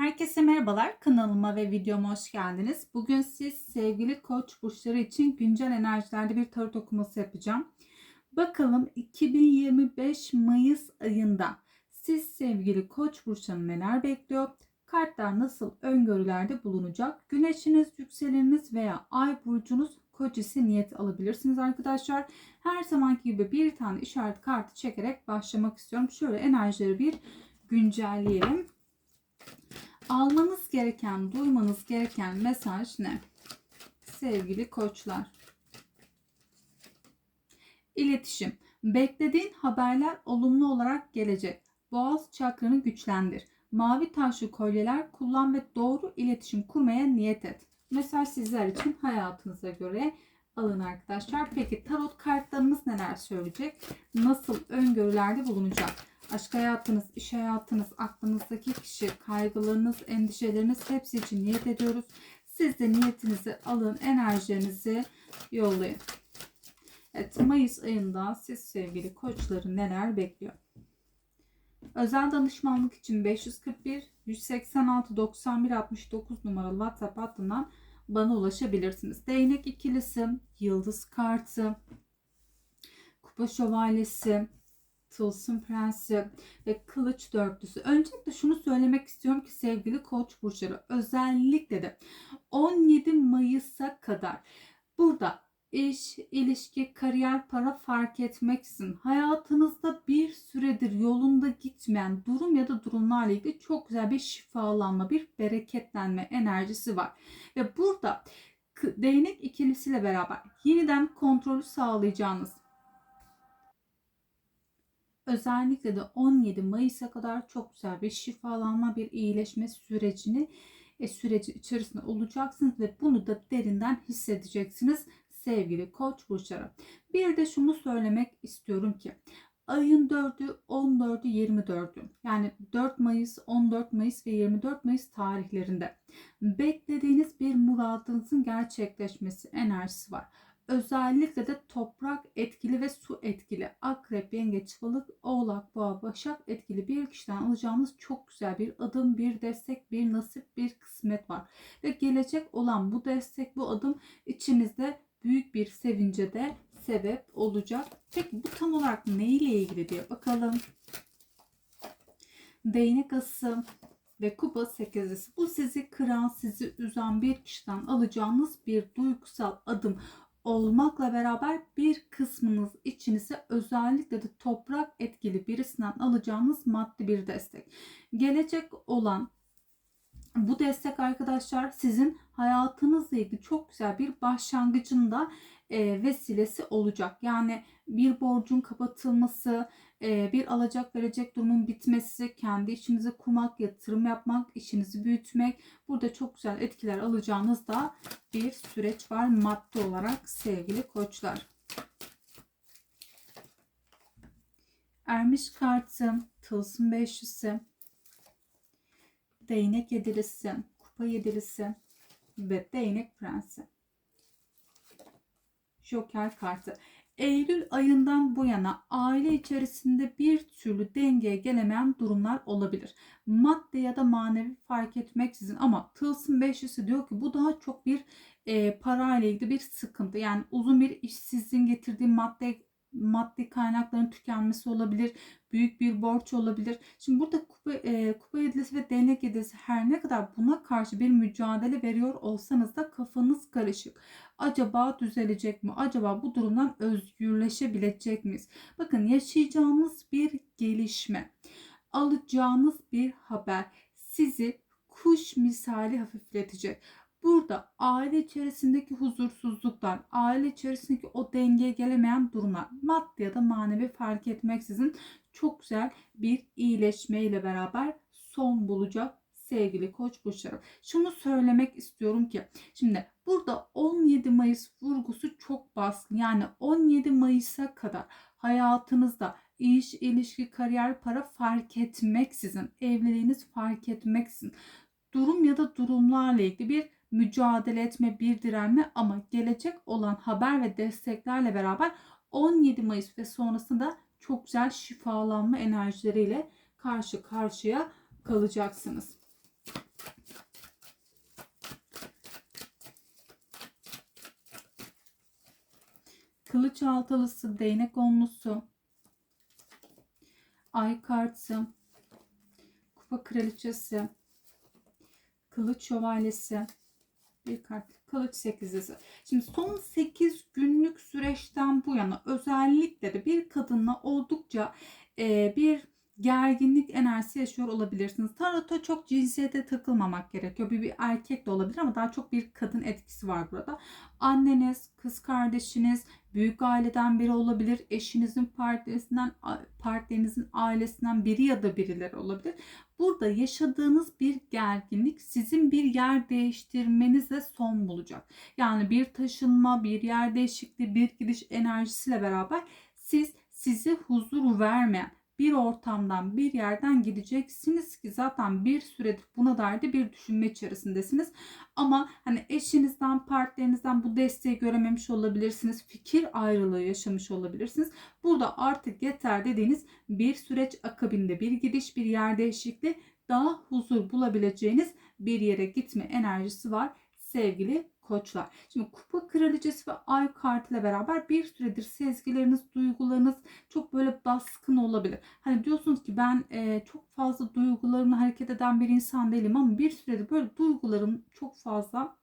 Herkese merhabalar. Kanalıma ve videoma hoş geldiniz. Bugün siz sevgili koç burçları için güncel enerjilerde bir tarot okuması yapacağım. Bakalım 2025 Mayıs ayında siz sevgili koç burçlarını neler bekliyor? Kartlar nasıl öngörülerde bulunacak? Güneşiniz, yükseleniniz veya ay burcunuz koç ise niyet alabilirsiniz arkadaşlar. Her zamanki gibi bir tane işaret kartı çekerek başlamak istiyorum. Şöyle enerjileri bir güncelleyelim. Almanız gereken, duymanız gereken mesaj ne? Sevgili koçlar. İletişim. Beklediğin haberler olumlu olarak gelecek. Boğaz çakranı güçlendir. Mavi taşlı kolyeler kullan ve doğru iletişim kurmaya niyet et. Mesaj sizler için hayatınıza göre alın arkadaşlar. Peki tarot kartlarımız neler söyleyecek? Nasıl öngörülerde bulunacak? Aşk hayatınız, iş hayatınız, aklınızdaki kişi, kaygılarınız, endişeleriniz hepsi için niyet ediyoruz. Siz de niyetinizi alın, enerjinizi yollayın. Evet, Mayıs ayında siz sevgili koçları neler bekliyor? Özel danışmanlık için 541 186 91 69 numaralı WhatsApp hattından bana ulaşabilirsiniz. Değnek ikilisi, yıldız kartı, kupa şövalyesi, Tılsım Prensi ve Kılıç Dörtlüsü. Öncelikle şunu söylemek istiyorum ki sevgili koç burçları özellikle de 17 Mayıs'a kadar burada iş, ilişki, kariyer, para fark etmeksizin hayatınızda bir süredir yolunda gitmeyen durum ya da durumlarla ilgili çok güzel bir şifalanma, bir bereketlenme enerjisi var. Ve burada değnek ikilisiyle beraber yeniden kontrolü sağlayacağınız özellikle de 17 Mayıs'a kadar çok güzel bir şifalanma, bir iyileşme sürecini e, süreci içerisinde olacaksınız ve bunu da derinden hissedeceksiniz sevgili koç burçları. Bir de şunu söylemek istiyorum ki ayın 4'ü, 14'ü, 24'ü yani 4 Mayıs, 14 Mayıs ve 24 Mayıs tarihlerinde beklediğiniz bir muradınızın gerçekleşmesi enerjisi var. Özellikle de toprak etkili ve su etkili akrep, yengeç, balık, oğlak, boğa, başak etkili bir kişiden alacağınız çok güzel bir adım, bir destek, bir nasip, bir kısmet var. Ve gelecek olan bu destek, bu adım içinizde büyük bir sevince de sebep olacak. Peki bu tam olarak ne ile ilgili diye bakalım. Değnek ası ve kupa sekizlisi. Bu sizi kıran, sizi üzen bir kişiden alacağınız bir duygusal adım olmakla beraber bir kısmınız içinize özellikle de toprak etkili birisinden alacağınız maddi bir destek. Gelecek olan bu destek arkadaşlar sizin hayatınızla ilgili çok güzel bir başlangıcında vesilesi olacak. Yani bir borcun kapatılması, bir alacak verecek durumun bitmesi, kendi işinizi kurmak, yatırım yapmak, işinizi büyütmek. Burada çok güzel etkiler alacağınız da bir süreç var maddi olarak sevgili koçlar. Ermiş kartı, tılsım beşlisi, değnek yedilisi, kupa yedilisi ve değnek prensi. Joker kartı. Eylül ayından bu yana aile içerisinde bir türlü dengeye gelemeyen durumlar olabilir. Madde ya da manevi fark etmeksizin ama Tılsım Beşlisi diyor ki bu daha çok bir e, parayla ilgili bir sıkıntı. Yani uzun bir işsizliğin getirdiği madde maddi kaynakların tükenmesi olabilir, büyük bir borç olabilir. Şimdi burada kupa, e, kupa yedilisi ve değnek yedilisi her ne kadar buna karşı bir mücadele veriyor olsanız da kafanız karışık. Acaba düzelecek mi? Acaba bu durumdan özgürleşebilecek miyiz? Bakın yaşayacağınız bir gelişme, alacağınız bir haber sizi kuş misali hafifletecek. Burada aile içerisindeki huzursuzluklar, aile içerisindeki o dengeye gelemeyen durumlar, maddi ya da manevi fark etmeksizin çok güzel bir iyileşme ile beraber son bulacak sevgili koç burçları. Şunu söylemek istiyorum ki şimdi burada 17 Mayıs vurgusu çok baskın. Yani 17 Mayıs'a kadar hayatınızda iş, ilişki, kariyer, para fark etmeksizin, evliliğiniz fark etmeksizin durum ya da durumlarla ilgili bir mücadele etme, bir direnme ama gelecek olan haber ve desteklerle beraber 17 Mayıs ve sonrasında çok güzel şifalanma enerjileriyle karşı karşıya kalacaksınız. Kılıç altılısı, değnek onlusu, ay kartı, kupa kraliçesi, kılıç şövalyesi, bir kart, kılıç sekizlisi. Şimdi son 8 günlük süreçten bu yana özellikle de bir kadınla oldukça e, bir gerginlik enerjisi yaşıyor olabilirsiniz. Tarota çok cinsiyete takılmamak gerekiyor. Bir, bir erkek de olabilir ama daha çok bir kadın etkisi var burada. Anneniz, kız kardeşiniz, büyük aileden biri olabilir. Eşinizin partisinden, partnerinizin ailesinden biri ya da birileri olabilir. Burada yaşadığınız bir gerginlik sizin bir yer değiştirmenize son bulacak. Yani bir taşınma, bir yer değişikliği, bir gidiş enerjisiyle beraber siz size huzur vermeyen bir ortamdan bir yerden gideceksiniz ki zaten bir süredir buna dair de bir düşünme içerisindesiniz. Ama hani eşinizden, partnerinizden bu desteği görememiş olabilirsiniz. Fikir ayrılığı yaşamış olabilirsiniz. Burada artık yeter dediğiniz bir süreç akabinde bir gidiş, bir yer değişikliği daha huzur bulabileceğiniz bir yere gitme enerjisi var sevgili koçlar. Şimdi kupa kraliçesi ve ay kartıyla beraber bir süredir sezgileriniz, duygularınız çok böyle baskın olabilir. Hani diyorsunuz ki ben e, çok fazla duygularımla hareket eden bir insan değilim ama bir süredir böyle duygularım çok fazla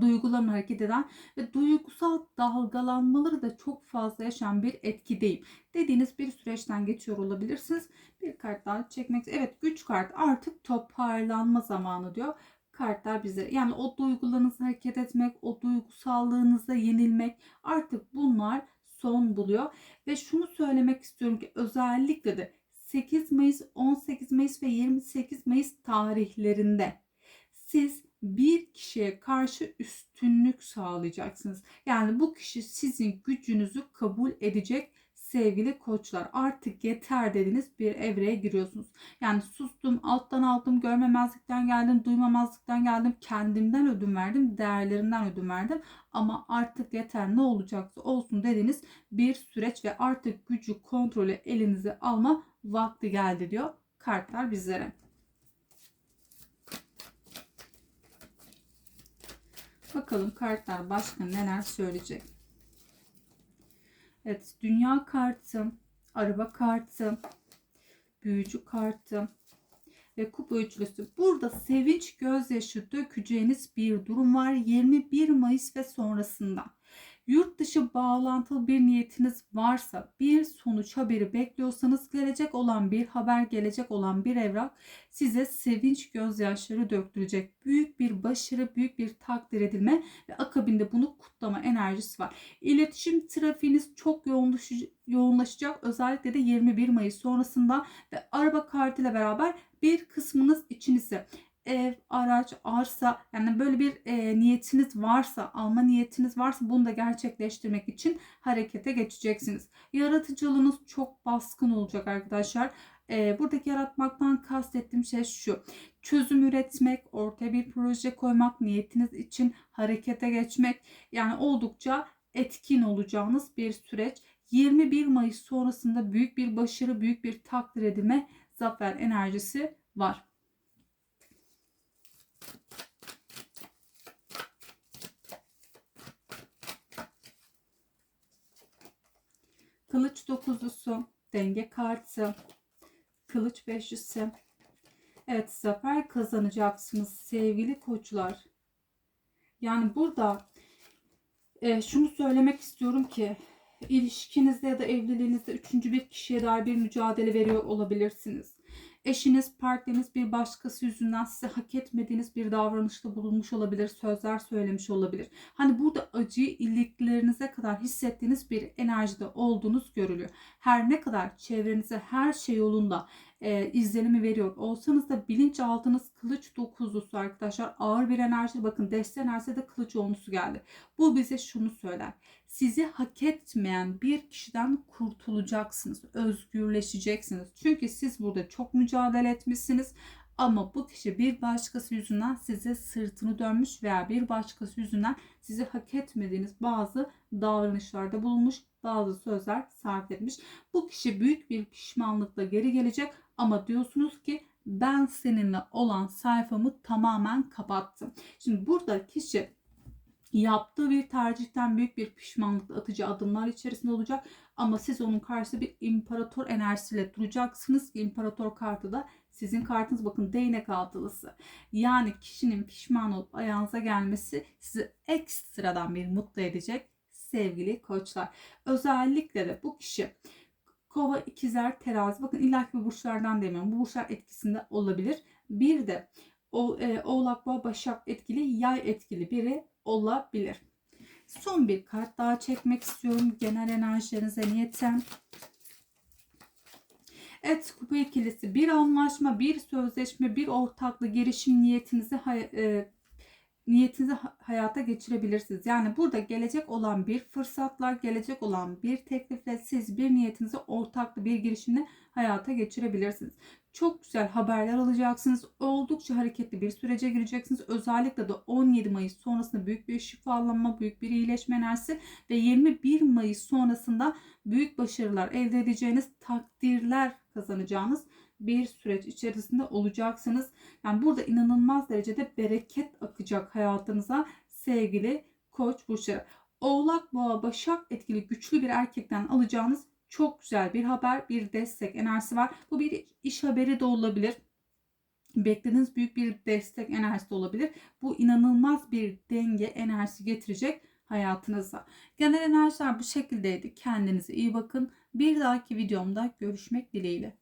duygularımla hareket eden ve duygusal dalgalanmaları da çok fazla yaşayan bir etkideyim dediğiniz bir süreçten geçiyor olabilirsiniz. Bir kart daha çekmek. Evet güç kart artık toparlanma zamanı diyor kartlar bize yani o duygularınızı hareket etmek, o duygusallığınıza yenilmek artık bunlar son buluyor. Ve şunu söylemek istiyorum ki özellikle de 8 Mayıs, 18 Mayıs ve 28 Mayıs tarihlerinde siz bir kişiye karşı üstünlük sağlayacaksınız. Yani bu kişi sizin gücünüzü kabul edecek sevgili koçlar artık yeter dediniz bir evreye giriyorsunuz. Yani sustum, alttan aldım, görmemezlikten geldim, duymamazlıktan geldim, kendimden ödün verdim, değerlerimden ödün verdim. Ama artık yeter ne olacaksa olsun dediniz bir süreç ve artık gücü kontrolü elinize alma vakti geldi diyor kartlar bizlere. Bakalım kartlar başka neler söyleyecek. Evet, dünya kartı, araba kartı, büyücü kartı ve kupa üçlüsü. Burada sevinç gözyaşı dökeceğiniz bir durum var 21 Mayıs ve sonrasında. Yurt dışı bağlantılı bir niyetiniz varsa, bir sonuç haberi bekliyorsanız gelecek olan bir haber, gelecek olan bir evrak size sevinç gözyaşları döktürecek. Büyük bir başarı, büyük bir takdir edilme ve akabinde bunu kutlama enerjisi var. İletişim trafiğiniz çok yoğunlaşacak. Özellikle de 21 Mayıs sonrasında ve araba kartıyla beraber bir kısmınız içinize ev, araç, arsa yani böyle bir e, niyetiniz varsa, alma niyetiniz varsa bunu da gerçekleştirmek için harekete geçeceksiniz. Yaratıcılığınız çok baskın olacak arkadaşlar. E, buradaki yaratmaktan kastettiğim şey şu. Çözüm üretmek, ortaya bir proje koymak, niyetiniz için harekete geçmek yani oldukça etkin olacağınız bir süreç. 21 Mayıs sonrasında büyük bir başarı, büyük bir takdir edilme, zafer enerjisi var. Kılıç dokuzlusu, denge kartı, kılıç beşlisi. Evet zafer kazanacaksınız sevgili koçlar. Yani burada e, şunu söylemek istiyorum ki ilişkinizde ya da evliliğinizde üçüncü bir kişiye dair bir mücadele veriyor olabilirsiniz. Eşiniz, partneriniz bir başkası yüzünden size hak etmediğiniz bir davranışta bulunmuş olabilir, sözler söylemiş olabilir. Hani burada acıyı iliklerinize kadar hissettiğiniz bir enerjide olduğunuz görülüyor. Her ne kadar çevrenize her şey yolunda e, izlenimi veriyor olsanız da bilinçaltınız kılıç dokuzlusu arkadaşlar ağır bir enerji bakın deste enerjisi de kılıç olmusu geldi. Bu bize şunu söyler. Sizi hak etmeyen bir kişiden kurtulacaksınız. Özgürleşeceksiniz. Çünkü siz burada çok mücadele etmişsiniz. Ama bu kişi bir başkası yüzünden size sırtını dönmüş veya bir başkası yüzünden sizi hak etmediğiniz bazı davranışlarda bulunmuş, bazı sözler sarf etmiş. Bu kişi büyük bir pişmanlıkla geri gelecek ama diyorsunuz ki ben seninle olan sayfamı tamamen kapattım. Şimdi burada kişi yaptığı bir tercihten büyük bir pişmanlıkla atacağı adımlar içerisinde olacak. Ama siz onun karşısında bir imparator enerjisiyle duracaksınız. İmparator kartı da sizin kartınız bakın değnek altılısı. Yani kişinin pişman olup ayağınıza gelmesi sizi ekstradan bir mutlu edecek sevgili koçlar. Özellikle de bu kişi kova, ikizler, terazi bakın illaki bu burçlardan demiyorum. Bu burçlar etkisinde olabilir. Bir de o, e, oğlak, boğa, başak etkili, yay etkili biri olabilir. Son bir kart daha çekmek istiyorum. Genel enerjilerinize niyeten. Evet kupa ikilisi bir anlaşma, bir sözleşme, bir ortaklı girişim niyetinizi e, niyetinizi ha- hayata geçirebilirsiniz. Yani burada gelecek olan bir fırsatlar, gelecek olan bir teklifle siz bir niyetinizi ortaklı bir girişimle hayata geçirebilirsiniz. Çok güzel haberler alacaksınız. Oldukça hareketli bir sürece gireceksiniz. Özellikle de 17 Mayıs sonrasında büyük bir şifalanma, büyük bir iyileşme enerjisi ve 21 Mayıs sonrasında büyük başarılar elde edeceğiniz takdirler kazanacağınız bir süreç içerisinde olacaksınız. Yani burada inanılmaz derecede bereket akacak hayatınıza sevgili koç burçları. Oğlak, boğa, başak etkili güçlü bir erkekten alacağınız çok güzel bir haber, bir destek enerjisi var. Bu bir iş haberi de olabilir. Beklediğiniz büyük bir destek enerjisi de olabilir. Bu inanılmaz bir denge enerjisi getirecek hayatınıza. Genel enerjiler bu şekildeydi. Kendinize iyi bakın. Bir dahaki videomda görüşmek dileğiyle.